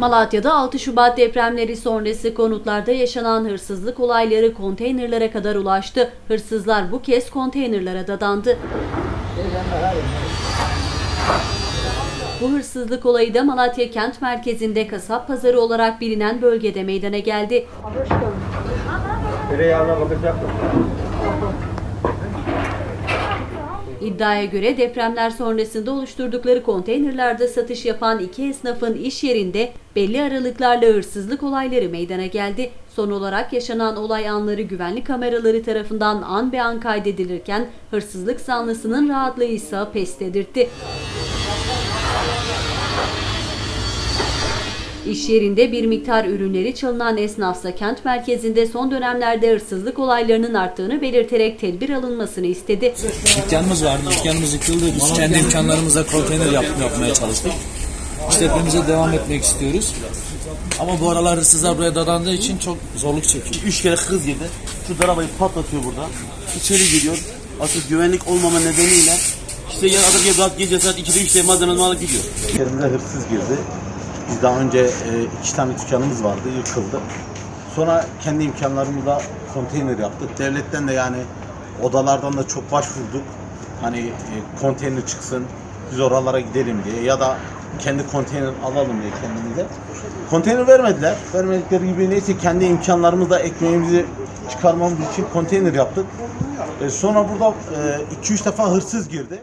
Malatya'da 6 Şubat depremleri sonrası konutlarda yaşanan hırsızlık olayları konteynerlere kadar ulaştı. Hırsızlar bu kez konteynerlara dadandı. Bu hırsızlık olayı da Malatya kent merkezinde kasap pazarı olarak bilinen bölgede meydana geldi. Tereyağına bakacaktım. İddiaya göre depremler sonrasında oluşturdukları konteynerlarda satış yapan iki esnafın iş yerinde belli aralıklarla hırsızlık olayları meydana geldi. Son olarak yaşanan olay anları güvenlik kameraları tarafından an be an kaydedilirken hırsızlık zanlısının rahatlığı ise pes dedirtti. İş yerinde bir miktar ürünleri çalınan esnafsa kent merkezinde son dönemlerde hırsızlık olaylarının arttığını belirterek tedbir alınmasını istedi. Dükkanımız vardı. Dükkanımız yıkıldı. Biz kendi imkanlarımızla konteyner yap, yapmaya çalıştık. İşletmemize devam etmek istiyoruz. Ama bu aralar hırsızlar buraya dadandığı için çok zorluk çekiyor. Üç kere hız yedi. Şu arabayı patlatıyor burada. İçeri giriyor. Asıl güvenlik olmama nedeniyle işte ya adım gibi rahat gece saat 2'de 3'te malzememi alıp gidiyor. Yerimize hırsız girdi. Biz daha önce e, iki tane dükkanımız vardı, yıkıldı. Sonra kendi imkanlarımızla konteyner yaptık. Devletten de yani odalardan da çok başvurduk. Hani e, konteyner çıksın, biz oralara gidelim diye ya da kendi konteyner alalım diye kendimize. Konteyner vermediler. Vermedikleri gibi neyse kendi imkanlarımızla ekmeğimizi çıkarmamız için konteyner yaptık. E, sonra burada 2-3 defa hırsız girdi.